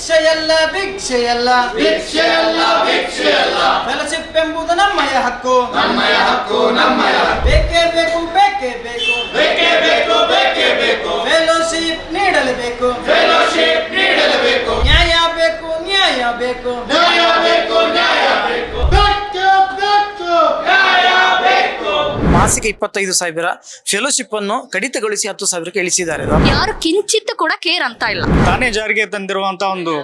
ಭಿಕ್ಷೆಯಲ್ಲ ಭಿಕ್ಷೆಯಲ್ಲ. ಭಿಕ್ಷೆಯಲ್ಲ ಭಿಕ್ಷೆಯಲ್ಲ. Fellowship ಎಂಬುದು ನಮ್ಮಯ ಹಕ್ಕು. ನಮ್ಮಯ ಹಕ್ಕು ನಮ್ಮಯ. ಬೇಕೇ ಬೇಕು ಬೇಕೇ ಬೇಕು. ಬೇಕೇ ಬೇಕು ಬೇಕೇ ಬೇಕು. ಫೆಲೋಶಿಪ್ ನೀಡಲೇಬೇಕು ಮಾಸಿಕ ಇಪ್ಪತ್ತೈದು ಸಾವಿರ ಫೆಲೋಶಿಪ್ ಅನ್ನು ಕಡಿತಗೊಳಿಸಿ ಹತ್ತು ಸಾವಿರಕ್ಕೆ ಇಳಿಸಿದ್ದಾರೆ. ಯಾರು ಕಿಂಚಿತ್ ಕೂಡ ಕೇರ್ ಅಂತ ಇಲ್ಲ. ತಾನೇ ಜಾರಿಗೆ ತಂದಿರುವಂತ ಒಂದು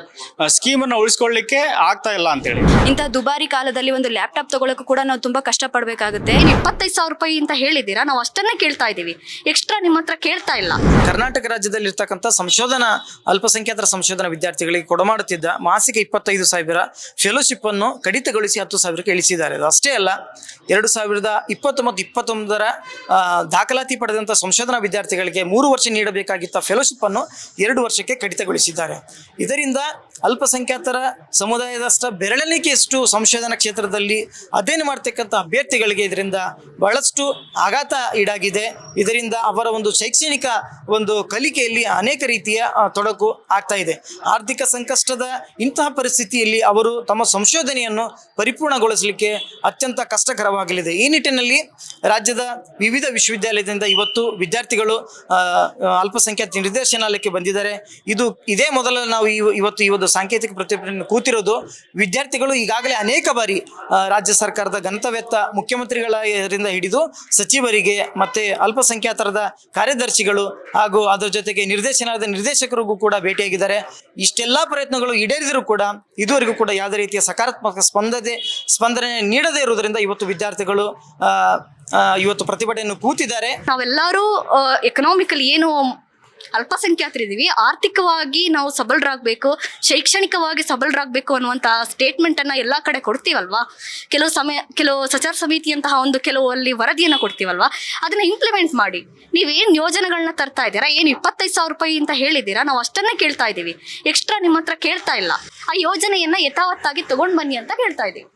ಸ್ಕೀಮ್ ಅನ್ನ ಉಳಿಸ್ಕೊಳ್ಳಿಕ್ಕೆ ಆಗ್ತಾ ಇಲ್ಲ ಅಂತೇಳಿ. ಇಂತಹ ದುಬಾರಿ ಕಾಲದಲ್ಲಿ ಒಂದು ಲ್ಯಾಪ್ಟಾಪ್ ತಗೊಳಕ್ಕೂ ಕೂಡ ನಾವು ತುಂಬಾ ಕಷ್ಟ ಪಡಬೇಕಾಗುತ್ತೆ ಇಪ್ಪತ್ತೈದು ಸಾವಿರ ರೂಪಾಯಿ ಅಂತ ಹೇಳಿದೀರಾ ನಾವು ಅಷ್ಟನ್ನೇ ಕೇಳ್ತಾ ಇದೀವಿ ಎಕ್ಸ್ಟ್ರಾ ನಿಮ್ಮ ಹತ್ರ ಕೇಳ್ತಾ ಇಲ್ಲ. ಕರ್ನಾಟಕ ರಾಜ್ಯದಲ್ಲಿ ಇರ್ತಕ್ಕಂಥ ಸಂಶೋಧನಾ ಅಲ್ಪಸಂಖ್ಯಾತರ ಸಂಶೋಧನಾ ವಿದ್ಯಾರ್ಥಿಗಳಿಗೆ ಕೊಡಮಾಡುತ್ತಿದ್ದ ಮಾಸಿಕ ಇಪ್ಪತ್ತೈದು ಸಾವಿರ ಫೆಲೋಶಿಪ್ ಅನ್ನು ಕಡಿತಗೊಳಿಸಿ ಹತ್ತು ಸಾವಿರಕ್ಕೆ ಇಳಿಸಿದ್ದಾರೆ. ಅದು ಅಷ್ಟೇ ಅಲ್ಲ ಎರಡು ಸಾವಿರದ ಇಪ್ಪತ್ತು ಮತ್ತು ಇಪ್ಪತ್ತೊಂದರ ಆ, ದಾಖಲಾತಿ ಪಡೆದಂಥ ಸಂಶೋಧನಾ ವಿದ್ಯಾರ್ಥಿಗಳಿಗೆ ಮೂರು ವರ್ಷ ನೀಡಬೇಕಾಗಿತ್ತ ಫೆಲೋಶಿಪ್ ಅನ್ನು ಎರಡು ವರ್ಷಕ್ಕೆ ಕಡಿತಗೊಳಿಸಿದ್ದಾರೆ. ಇದರಿಂದ ಅಲ್ಪಸಂಖ್ಯಾತರ ಸಮುದಾಯದಷ್ಟ ಬೆರಳೆಣಿಕೆಯಷ್ಟು ಸಂಶೋಧನಾ ಕ್ಷೇತ್ರದಲ್ಲಿ ಅಧ್ಯಯನ ಮಾಡ್ತಕ್ಕಂಥ ಅಭ್ಯರ್ಥಿಗಳಿಗೆ ಇದರಿಂದ ಬಹಳಷ್ಟು ಆಘಾತ ಈಡಾಗಿದೆ. ಇದರಿಂದ ಅವರ ಒಂದು ಶೈಕ್ಷಣಿಕ ಒಂದು ಕಲಿಕೆಯಲ್ಲಿ ಅನೇಕ ರೀತಿಯ ತೊಡಕು ಆಗ್ತಾ ಇದೆ. ಆರ್ಥಿಕ ಸಂಕಷ್ಟದ ಇಂತಹ ಪರಿಸ್ಥಿತಿಯಲ್ಲಿ ಅವರು ತಮ್ಮ ಸಂಶೋಧನೆಯನ್ನು ಪರಿಪೂರ್ಣಗೊಳಿಸಲಿಕ್ಕೆ ಅತ್ಯಂತ ಕಷ್ಟಕರವಾಗಲಿದೆ. ಈ ನಿಟ್ಟಿನಲ್ಲಿ ರಾಜ್ಯದ ವಿವಿಧ ವಿಶ್ವವಿದ್ಯಾಲಯದಿಂದ ಇವತ್ತು ವಿದ್ಯಾರ್ಥಿಗಳು ಅಲ್ಪಸಂಖ್ಯಾತ ನಿರ್ದೇಶನಾಲಯಕ್ಕೆ ಬಂದಿದ್ದಾರೆ. ಇದು ಇದೇ ಮೊದಲ ನಾವು ಇವ- ಇವತ್ತು ಈ ಒಂದು ಸಾಂಕೇತಿಕ ಪ್ರತಿಭಟನೆ ಕೂತಿರೋದು. ವಿದ್ಯಾರ್ಥಿಗಳು ಈಗಾಗಲೇ ಅನೇಕ ಬಾರಿ ರಾಜ್ಯ ಸರ್ಕಾರದ ಗಂತವ್ಯತ್ತ ಮುಖ್ಯಮಂತ್ರಿಗಳಿಂದ ಹಿಡಿದು ಸಚಿವರಿಗೆ ಮತ್ತೆ ಅಲ್ಪಸಂಖ್ಯಾತರದ ಕಾರ್ಯದರ್ಶಿಗಳು ಹಾಗೂ ಅದರ ಜೊತೆಗೆ ನಿರ್ದೇಶನಾಲಯದ ನಿರ್ದೇಶಕರಿಗೂ ಕೂಡ ಭೇಟಿಯಾಗಿದ್ದಾರೆ. ಇಷ್ಟೆಲ್ಲ ಪ್ರಯತ್ನಗಳು ಈಡೇರಿದರೂ ಕೂಡ ಇದುವರೆಗೂ ಕೂಡ ಯಾವುದೇ ರೀತಿಯ ಸಕಾರಾತ್ಮಕ ಸ್ಪಂದನೆ ಸ್ಪಂದನೆ ನೀಡದೇ ಇರುವುದರಿಂದ ಇವತ್ತು ವಿದ್ಯಾರ್ಥಿಗಳು ಇವತ್ತು ಪ್ರತಿಭಟನೆಯನ್ನು ಕೂತಿದ್ದಾರೆ. ನಾವೆಲ್ಲರೂ ಎಕನಾಮಿಕಲಿ ಏನು ಅಲ್ಪಸಂಖ್ಯಾತರಿದ್ದೀವಿ. ಆರ್ಥಿಕವಾಗಿ ನಾವು ಸಬಲರಾಗಬೇಕು, ಶೈಕ್ಷಣಿಕವಾಗಿ ಸಬಲರಾಗಬೇಕು ಅನ್ನುವಂಥ ಸ್ಟೇಟ್ಮೆಂಟ್ ಎಲ್ಲ ಎಲ್ಲಾ ಕಡೆ ಕೊಡ್ತೀವಲ್ವಾ? ಕೆಲವು ಸಮಯ, ಕೆಲವು ಸಚಾರ ಸಮಿತಿಯಂತಹ ಒಂದು ಕೆಲವು ಅಲ್ಲಿ ವರದಿಯನ್ನು ಕೊಡ್ತೀವಲ್ವಾ? ಅದನ್ನ ಇಂಪ್ಲಿಮೆಂಟ್ ಮಾಡಿ. ನೀವೇನು ಯೋಜನೆಗಳನ್ನ ತರ್ತಾ ಇದ್ದೀರಾ? ಏನು ಇಪ್ಪತ್ತೈದು ಸಾವಿರ ರೂಪಾಯಿ ಅಂತ ಹೇಳಿದ್ದೀರಾ? ನಾವು ಅಷ್ಟನ್ನೇ ಕೇಳ್ತಾ ಇದ್ದೀವಿ. ಎಕ್ಸ್ಟ್ರಾ ನಿಮ್ಮ ಹತ್ರ ಕೇಳ್ತಾ ಇಲ್ಲ. ಆ ಯೋಜನೆಯನ್ನ ಯಥಾವತ್ತಾಗಿ ತಗೊಂಡು ಬನ್ನಿ ಅಂತ ಕೇಳ್ತಾ ಇದ್ದೀವಿ.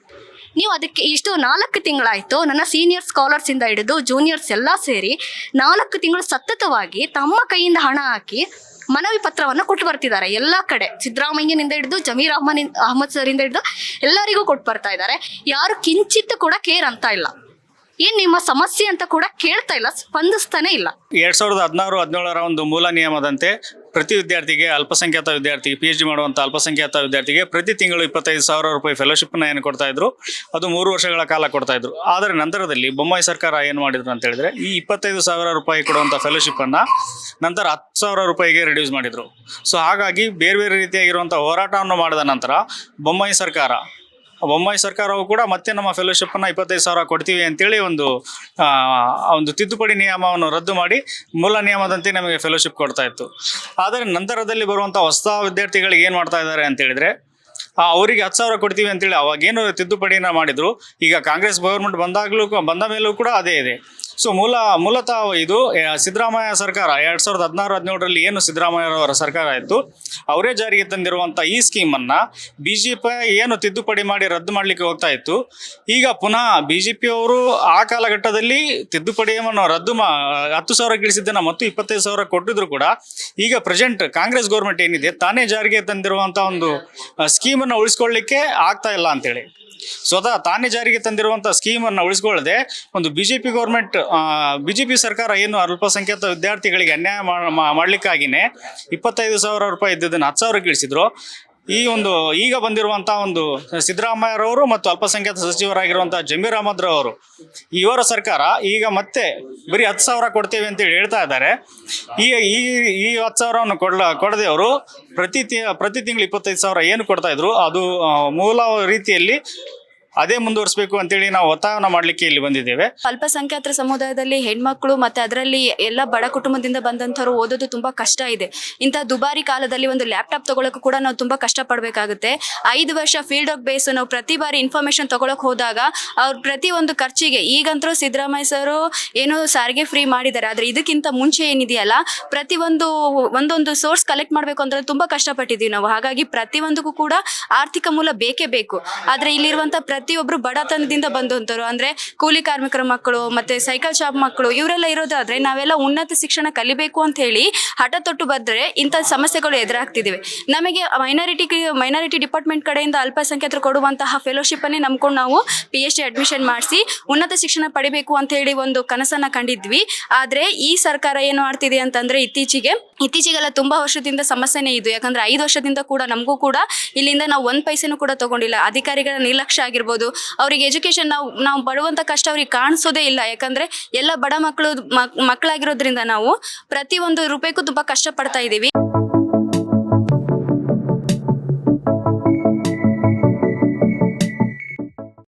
ನೀವು ಅದಕ್ಕೆ ಇಷ್ಟು ನಾಲ್ಕು ತಿಂಗಳಾಯಿತು ನನ್ನ ಸೀನಿಯರ್ ಸ್ಕಾಲರ್ಸ್ ಇಂದ ಹಿಡಿದು ಜೂನಿಯರ್ಸ್ ಎಲ್ಲ ಸೇರಿ ನಾಲ್ಕು ತಿಂಗಳು ಸತತವಾಗಿ ತಮ್ಮ ಕೈಯಿಂದ ಹಣ ಹಾಕಿ ಮನವಿ ಪತ್ರವನ್ನು ಕೊಟ್ಟು ಬರ್ತಿದ್ದಾರೆ ಎಲ್ಲ ಕಡೆ. ಸಿದ್ದರಾಮಯ್ಯನಿಂದ ಹಿಡಿದು ಜಮೀರ್ ಅಹ್ಮದ್ ಅಹಮದ್ ಸರ್ ಇಂದ ಹಿಡಿದು ಎಲ್ಲರಿಗೂ ಕೊಟ್ಟು ಬರ್ತಾ ಇದ್ದಾರೆ. ಯಾರು ಕಿಂಚಿತ್ತು ಕೂಡ ಕೇರ್ ಅಂತ ಇಲ್ಲ. ಏನ್ ನಿಮ್ಮ ಸಮಸ್ಯೆ ಅಂತ ಕೂಡ ಕೇಳ್ತಾ ಇಲ್ಲ, ಸ್ಪಂದಿಸ್ತಾನೆ ಇಲ್ಲ. ಎರಡ್ ಸಾವಿರದ ಹದಿನಾರು, ಹದಿನೇಳರ ಒಂದು ಮೂಲ ನಿಯಮದಂತೆ ಪ್ರತಿ ವಿದ್ಯಾರ್ಥಿಗೆ ಅಲ್ಪಸಂಖ್ಯಾತ ವಿದ್ಯಾರ್ಥಿಗೆ ಪಿ ಎಚ್ ಡಿ ಮಾಡುವಂಥ ಅಲ್ಪಸಂಖ್ಯಾತ ವಿದ್ಯಾರ್ಥಿಗೆ ಪ್ರತಿ ತಿಂಗಳು ಇಪ್ಪತ್ತೈದು ಸಾವಿರ ರೂಪಾಯಿ ಫೆಲೋಶಿಪ್ನ ಏನು ಕೊಡ್ತಾ ಇದ್ರು? ಅದು ಮೂರು ವರ್ಷಗಳ ಕಾಲ ಕೊಡ್ತಾ ಇದ್ರು. ಆದರೆ ನಂತರದಲ್ಲಿ ಬೊಮ್ಮಾಯಿ ಸರ್ಕಾರ ಏನು ಮಾಡಿದ್ರು ಅಂತ ಹೇಳಿದ್ರೆ, ಈ ಇಪ್ಪತ್ತೈದು ಸಾವಿರ ರೂಪಾಯಿ ಕೊಡುವಂಥ ಫೆಲೋಶಿಪ್ ಅನ್ನ ನಂತರ ಹತ್ತು ಸಾವಿರ ರೂಪಾಯಿಗೆ ರಿಡ್ಯೂಸ್ ಮಾಡಿದ್ರು. ಸೊ ಹಾಗಾಗಿ ಬೇರೆ ಬೇರೆ ರೀತಿಯಾಗಿರುವಂಥ ಹೋರಾಟವನ್ನು ಮಾಡಿದ ನಂತರ ಬೊಮ್ಮಾಯಿ ಸರ್ಕಾರ ಬೊಮ್ಮಾಯಿ ಸರ್ಕಾರವು ಕೂಡ ಮತ್ತೆ ನಮ್ಮ ಫೆಲೋಶಿಪ್ ಅನ್ನ ಇಪ್ಪತ್ತೈದು ಸಾವಿರ ಕೊಡ್ತೀವಿ ಅಂತೇಳಿ ಒಂದು ಒಂದು ತಿದ್ದುಪಡಿ ನಿಯಮವನ್ನು ರದ್ದು ಮಾಡಿ ಮೂಲ ನಿಯಮದಂತೆ ನಮಗೆ ಫೆಲೋಶಿಪ್ ಕೊಡ್ತಾ ಇತ್ತು. ಆದರೆ ನಂತರದಲ್ಲಿ ಬರುವಂಥ ಹೊಸ ವಿದ್ಯಾರ್ಥಿಗಳಿಗೆ ಏನು ಮಾಡ್ತಾ ಇದ್ದಾರೆ ಅಂತ ಹೇಳಿದ್ರೆ ಅವರಿಗೆ ಹತ್ತು ಸಾವಿರ ಕೊಡ್ತೀವಿ ಅಂತೇಳಿ ಅವಾಗೇನು ತಿದ್ದುಪಡಿನ ಮಾಡಿದ್ರು. ಈಗ ಕಾಂಗ್ರೆಸ್ ಗೌರ್ಮೆಂಟ್ ಬಂದಾಗಲೂ ಬಂದ ಮೇಲೂ ಕೂಡ ಅದೇ ಇದೆ. ಸೊ ಮೂಲ, ಮೂಲತಃ ಇದು ಸಿದ್ದರಾಮಯ್ಯ ಸರ್ಕಾರ, ಎರಡ್ ಸಾವಿರದ ಹದಿನಾರು, ಹದಿನೇಳರಲ್ಲಿ ಏನು ಸಿದ್ದರಾಮಯ್ಯರವರ ಸರ್ಕಾರ ಇತ್ತು, ಅವರೇ ಜಾರಿಗೆ ತಂದಿರುವಂಥ ಈ ಸ್ಕೀಮನ್ನು ಬಿ ಜೆ ಪಿ ಏನು ತಿದ್ದುಪಡಿ ಮಾಡಿ ರದ್ದು ಮಾಡಲಿಕ್ಕೆ ಹೋಗ್ತಾ ಇತ್ತು. ಈಗ ಪುನಃ ಬಿ ಜೆ ಪಿಯವರು ಆ ಕಾಲಘಟ್ಟದಲ್ಲಿ ತಿದ್ದುಪಡಿಯನ್ನು ರದ್ದು ಮಾ, ಹತ್ತು ಸಾವಿರ ಗಿಡಿಸಿದ್ದನ್ನು ಮತ್ತು ಇಪ್ಪತ್ತೈದು ಸಾವಿರ ಕೊಟ್ಟಿದ್ರು ಕೂಡ. ಈಗ ಪ್ರೆಸೆಂಟ್ ಕಾಂಗ್ರೆಸ್ ಗೌರ್ಮೆಂಟ್ ಏನಿದೆ, ತಾನೇ ಜಾರಿಗೆ ತಂದಿರುವಂತ ಒಂದು ಸ್ಕೀಮನ್ನ ಉಳಿಸ್ಕೊಳ್ಳಿಕ್ಕೆ ಆಗ್ತಾ ಇಲ್ಲ ಅಂತೇಳಿ. ಸ್ವತಃ ತಾನೇ ಜಾರಿಗೆ ತಂದಿರುವಂಥ ಸ್ಕೀಮನ್ನು ಉಳಿಸ್ಕೊಳ್ಳದೆ ಒಂದು B J P government B J P ಸರ್ಕಾರ ಏನು ಅಲ್ಪಸಂಖ್ಯಾತ ವಿದ್ಯಾರ್ಥಿಗಳಿಗೆ ಅನ್ಯಾಯ ಮಾಡ್ಲಿಕ್ಕಾಗಿನೇ ಇಪ್ಪತ್ತೈದು ಸಾವಿರ ರೂಪಾಯಿ ಇದ್ದದನ್ನು ಹತ್ತು ಸಾವಿರಕ್ಕೆ ಇಳಿಸಿದ್ರು. ಈ ಒಂದು ಈಗ ಬಂದಿರುವಂತ ಒಂದು ಸಿದ್ದರಾಮಯ್ಯರವರು ಮತ್ತು ಅಲ್ಪಸಂಖ್ಯಾತ ಸಚಿವರಾಗಿರುವಂತಹ ಜಮೀರ್ ಅಹಮದ್ ರವರು, ಇವರ ಸರ್ಕಾರ ಈಗ ಮತ್ತೆ ಬರೀ ಹತ್ತು ಸಾವಿರ ಕೊಡ್ತೇವೆ ಅಂತೇಳಿ ಹೇಳ್ತಾ ಇದ್ದಾರೆ. ಈ ಈ ಹತ್ತು ಸಾವಿರವನ್ನು ಕೊಡ್ಲ ಕೊಡದೆ ಅವರು ಪ್ರತಿ ಪ್ರತಿ ತಿಂಗಳು ಇಪ್ಪತ್ತೈದು ಸಾವಿರ ಏನು ಕೊಡ್ತಾ ಇದ್ರು, ಅದು ಮೂಲ ರೀತಿಯಲ್ಲಿ ಅದೇ ಮುಂದುವರಿಸಬೇಕು ಅಂತೇಳಿ ನಾವು ಒತ್ತಾಯವನ್ನು ಮಾಡಲಿಕ್ಕೆ ಇಲ್ಲಿ ಬಂದಿದ್ದೇವೆ. ಅಲ್ಪಸಂಖ್ಯಾತರ ಸಮುದಾಯದಲ್ಲಿ ಹೆಣ್ಮಕ್ಳು ಮತ್ತೆ ಅದರಲ್ಲಿ ಎಲ್ಲ ಬಡ ಕುಟುಂಬದಿಂದ ಬಂದಂಥವ್ರು ಓದೋದು ತುಂಬಾ ಕಷ್ಟ ಇದೆ. ಇಂತ ದುಬಾರಿ ಕಾಲದಲ್ಲಿ ಒಂದು ಲ್ಯಾಪ್ಟಾಪ್ ತಗೊಳಕ್ಕೂ ಕೂಡ ನಾವು ತುಂಬಾ ಕಷ್ಟ ಪಡಬೇಕಾಗುತ್ತೆ ಐದು ವರ್ಷ ಫೀಲ್ಡ್ ವರ್ಕ್ ಬೇಸ್ ನಾವು ಪ್ರತಿ ಬಾರಿ ಇನ್ಫಾರ್ಮೇಶನ್ ತಗೊಳಕ್ ಹೋದಾಗ ಅವ್ರ ಪ್ರತಿ ಒಂದು ಖರ್ಚಿಗೆ ಈಗಂತೂ ಸಿದ್ದರಾಮಯ್ಯ ಸರ್ ಏನೋ ಸಾರಿಗೆ ಫ್ರೀ ಮಾಡಿದ್ದಾರೆ. ಆದ್ರೆ ಇದಕ್ಕಿಂತ ಮುಂಚೆ ಏನಿದೆಯಲ್ಲ, ಪ್ರತಿ ಒಂದು ಒಂದೊಂದು ಸೋರ್ಸ್ ಕಲೆಕ್ಟ್ ಮಾಡಬೇಕು ಅಂದ್ರೆ ತುಂಬಾ ಕಷ್ಟಪಟ್ಟಿದ್ದೀವಿ ನಾವು. ಹಾಗಾಗಿ ಪ್ರತಿಯೊಂದಕ್ಕೂ ಕೂಡ ಆರ್ಥಿಕ ಮೂಲ ಬೇಕೇ ಬೇಕು. ಆದ್ರೆ ಇಲ್ಲಿರುವಂತ ಪ್ರತಿಯೊಬ್ರು ಬಡತನದಿಂದ ಬಂದಂಥವ್ರು ಅಂದ್ರೆ ಕೂಲಿ ಕಾರ್ಮಿಕರ ಮಕ್ಕಳು, ಮತ್ತೆ ಸೈಕಲ್ ಶಾಪ್ ಮಕ್ಕಳು, ಇವರೆಲ್ಲ ಇರೋದಾದ್ರೆ ನಾವೆಲ್ಲ ಉನ್ನತ ಶಿಕ್ಷಣ ಕಲಿಬೇಕು ಅಂತ ಹೇಳಿ ಹಠ ತೊಟ್ಟು ಬಂದ್ರೆ ಇಂಥ ಸಮಸ್ಯೆಗಳು ಎದುರಾಗ್ತಿದಿವೆ. ನಮಗೆ ಮೈನಾರಿಟಿ ಮೈನಾರಿಟಿ ಡಿಪಾರ್ಟ್ಮೆಂಟ್ ಕಡೆಯಿಂದ ಅಲ್ಪಸಂಖ್ಯಾತರು ಕೊಡುವಂತಹ ಫೆಲೋಶಿಪ್ ಅನ್ನೇ ನಂಬ್ಕೊಂಡು ನಾವು ಪಿ ಎಚ್ ಡಿ ಅಡ್ಮಿಷನ್ ಮಾಡಿಸಿ ಉನ್ನತ ಶಿಕ್ಷಣ ಪಡಿಬೇಕು ಅಂತ ಹೇಳಿ ಒಂದು ಕನಸನ್ನ ಕಂಡಿದ್ವಿ. ಆದ್ರೆ ಈ ಸರ್ಕಾರ ಏನು ಮಾಡ್ತಿದೆ ಅಂತಂದ್ರೆ ಇತ್ತೀಚೆಗೆ, ಇತ್ತೀಚೆಗೆಲ್ಲ ತುಂಬಾ ವರ್ಷದಿಂದ ಸಮಸ್ಯೆನೇ ಇದು. ಯಾಕಂದ್ರೆ ಐದು ವರ್ಷದಿಂದ ಕೂಡ ನಮಗೂ ಕೂಡ ಇಲ್ಲಿಂದ ನಾವು ಒಂದ್ ಪೈಸೆನೂ ಕೂಡ ತಗೊಂಡಿಲ್ಲ. ಅಧಿಕಾರಿಗಳ ನಿರ್ಲಕ್ಷ್ಯ ಆಗಿರ್ಬೋದು ಅವ್ರಿಗೆ ಎಜುಕೇಶನ್ ನಾವು ನಾವು ಪಡುವಂತ ಕಷ್ಟ ಅವ್ರಿಗೆ ಕಾಣಿಸೋದೇ ಇಲ್ಲ. ಯಾಕಂದ್ರೆ ಎಲ್ಲ ಬಡ ಮಕ್ಕಳು ಮಕ್ಕಳಾಗಿರೋದ್ರಿಂದ ನಾವು ಪ್ರತಿ ಒಂದು ರೂಪಾಯಿಗೂ ತುಂಬಾ ಕಷ್ಟ ಪಡ್ತಾ ಇದೀವಿ